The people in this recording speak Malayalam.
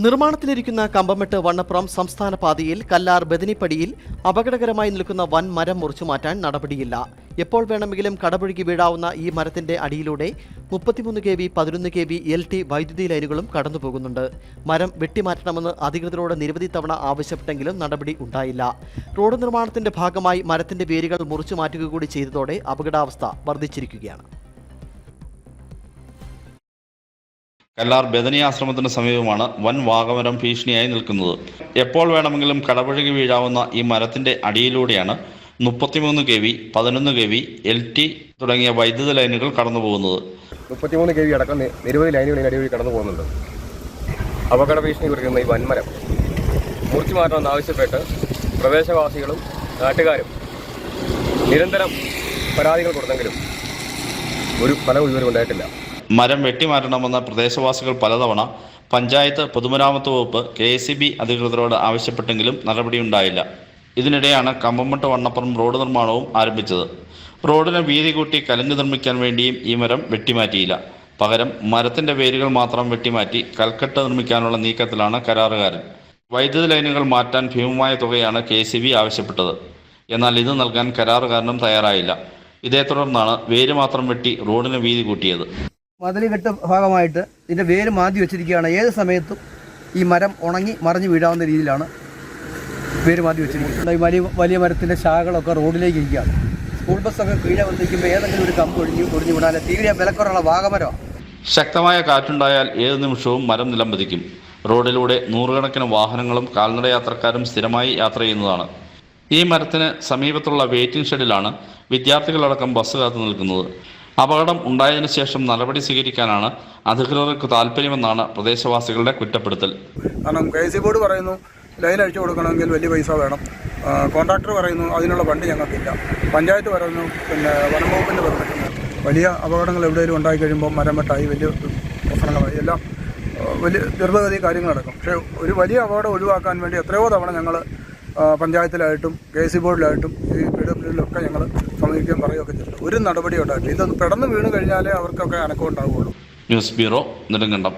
നിർമ്മാണത്തിലിരിക്കുന്ന കമ്പമെട്ട് വണ്ണപ്പുറം സംസ്ഥാന പാതയിൽ കല്ലാർ ബദനിപ്പടിയിൽ അപകടകരമായി നിൽക്കുന്ന വൻ മരം മുറിച്ചു മാറ്റാൻ നടപടിയില്ല. എപ്പോൾ വേണമെങ്കിലും കടപുഴകി വീഴാവുന്ന ഈ മരത്തിന്റെ അടിയിലൂടെ മുപ്പത്തിമൂന്ന് കെ വി പതിനൊന്ന് കെ വി എൽ ടി വൈദ്യുതി ലൈനുകളും കടന്നുപോകുന്നുണ്ട്. മരം വെട്ടിമാറ്റണമെന്ന് അധികൃതരോട് നിരവധി തവണ ആവശ്യപ്പെട്ടെങ്കിലും നടപടി ഉണ്ടായില്ല. റോഡ് നിർമ്മാണത്തിന്റെ ഭാഗമായി മരത്തിന്റെ വേരുകൾ മുറിച്ചു മാറ്റുക കൂടി ചെയ്തതോടെ അപകടാവസ്ഥ വർദ്ധിച്ചിരിക്കുകയാണ്. കല്ലാർ ബദനി ആശ്രമത്തിന് സമീപമാണ് വൻ വാഗമരം ഭീഷണിയായി നിൽക്കുന്നത്. എപ്പോൾ വേണമെങ്കിലും കടപുഴകി വീഴാവുന്ന ഈ മരത്തിന്റെ അടിയിലൂടെയാണ് മുപ്പത്തിമൂന്ന് കെ വി പതിനൊന്ന് കെ വി എൽ ടി തുടങ്ങിയ വൈദ്യുത ലൈനുകൾ കടന്നുപോകുന്നത്. മുപ്പത്തിമൂന്ന് കെ വി അടക്കം നിരവധി ലൈനുകൾ ഇതിനടി കടന്നു പോകുന്നുണ്ട്. അപകട ഭീഷണി കുറിക്കുന്ന ഈ വൻമരം. മുറിച്ചു മാറ്റണമെന്ന് ആവശ്യപ്പെട്ട് പ്രദേശവാസികളും നാട്ടുകാരും നിരന്തരം പരാതികൾ കൊടുത്തെങ്കിലും ഒരു ഫലവും ഇതുവരെ ഉണ്ടായിട്ടില്ല. മരം വെട്ടിമാറ്റണമെന്ന് പ്രദേശവാസികൾ പലതവണ പഞ്ചായത്ത് പൊതുമരാമത്ത് വകുപ്പ് കെ എസ് സി ബി അധികൃതരോട് ആവശ്യപ്പെട്ടെങ്കിലും നടപടിയുണ്ടായില്ല. ഇതിനിടെയാണ് കമ്പമട്ട് വണ്ണപ്പുറം റോഡ് നിർമ്മാണവും ആരംഭിച്ചത്. റോഡിന് വീതി കൂട്ടി കലുങ്ക് നിർമ്മിക്കാൻ വേണ്ടിയും ഈ മരം വെട്ടിമാറ്റിയില്ല. പകരം മരത്തിന്റെ വേരുകൾ മാത്രം വെട്ടിമാറ്റി കൽക്കെട്ട് നിർമ്മിക്കാനുള്ള നീക്കത്തിലാണ് കരാറുകാരൻ. വൈദ്യുതി ലൈനുകൾ മാറ്റാൻ ഭീമമായ തുകയാണ് കെ സി ബി ആവശ്യപ്പെട്ടത്. എന്നാൽ ഇത് നൽകാൻ കരാറുകാരനും തയ്യാറായില്ല. ഇതേ തുടർന്നാണ് വേര് മാത്രം വെട്ടി റോഡിന് വീതി കൂട്ടിയത്. മതിലുകെട്ട് ഭാഗമായിട്ട് ഇതിന്റെ വേര് മാതി വെച്ചിരിക്കുകയാണ്. ഏത് സമയത്തും ഈ മരം ഉണങ്ങി മറിഞ്ഞു വീഴാവുന്ന രീതിയിലാണ് വേര് മാതി വെച്ചിരിക്കുന്നത്. ഈ വലിയ വലിയ മരത്തിന്റെ ശാഖകളൊക്കെ റോഡിലേക്ക് ഇരിക്കുകയാണ്. സ്കൂൾ ബസ്സൊക്കെ കീഴെ വന്നിരിക്കുമ്പോൾ ഏതെങ്കിലും ഒരു കമ്പ് ഒഴിഞ്ഞ് ഒഴിഞ്ഞു വിടാൻ തീരെ വിലക്കുറവുള്ള വാഗമരമാണ് ശക്തമായ കാറ്റുണ്ടായാൽ ഏത് നിമിഷവും മരം നിലംപതിക്കും റോഡിലൂടെ നൂറുകണക്കിന് വാഹനങ്ങളും കാൽനട യാത്രക്കാരും സ്ഥിരമായി യാത്ര ചെയ്യുന്നതാണ്. ഈ മരത്തിന് സമീപത്തുള്ള വെയിറ്റിംഗ് ഷെഡിലാണ് വിദ്യാർത്ഥികളടക്കം ബസ് കാത്തു നിൽക്കുന്നത്. അപകടം ഉണ്ടായതിനു ശേഷം നടപടി സ്വീകരിക്കാനാണ് അധികൃതർക്ക് താല്പര്യമെന്നാണ് പ്രദേശവാസികളുടെ കുറ്റപ്പെടുത്തൽ. കാരണം കെ സി ബോർഡ് പറയുന്നു ലൈൻ അഴിച്ചു കൊടുക്കണമെങ്കിൽ വലിയ പൈസ വേണം. കോൺട്രാക്ടർ പറയുന്നു അതിനുള്ള ഫണ്ട് ഞങ്ങൾക്കില്ല. പഞ്ചായത്ത് പറയുന്നു പിന്നെ വനംവകുപ്പിന്റെ പെർമിറ്റ് വലിയ അപകടങ്ങൾ എവിടെയെങ്കിലും ഉണ്ടായി കഴിയുമ്പോൾ മരം വെട്ടായി വലിയ പ്രശ്നങ്ങളായി. എല്ലാം വലിയ ദീർഘഗതി കാര്യങ്ങൾ നടക്കും പക്ഷേ ഒരു വലിയ അപകടം ഒഴിവാക്കാൻ വേണ്ടി എത്രയോ തവണ ഞങ്ങൾ പഞ്ചായത്തിലായിട്ടും കെ സി ബോർഡിലായിട്ടും ഈ പി ഡബ്ല്യൂയിലൊക്കെ ഞങ്ങൾ സമീപിക്കുകയും പറയുകയൊക്കെ ചെയ്തിട്ടുണ്ട്. ഒരു നടപടി ഉണ്ടായിട്ടില്ല. ഇതൊന്ന് പെടന്ന് വീണ് കഴിഞ്ഞാലേ അവർക്കൊക്കെ അനക്കം ഉണ്ടാവുകയുള്ളൂ. News bureau Nedumkandam.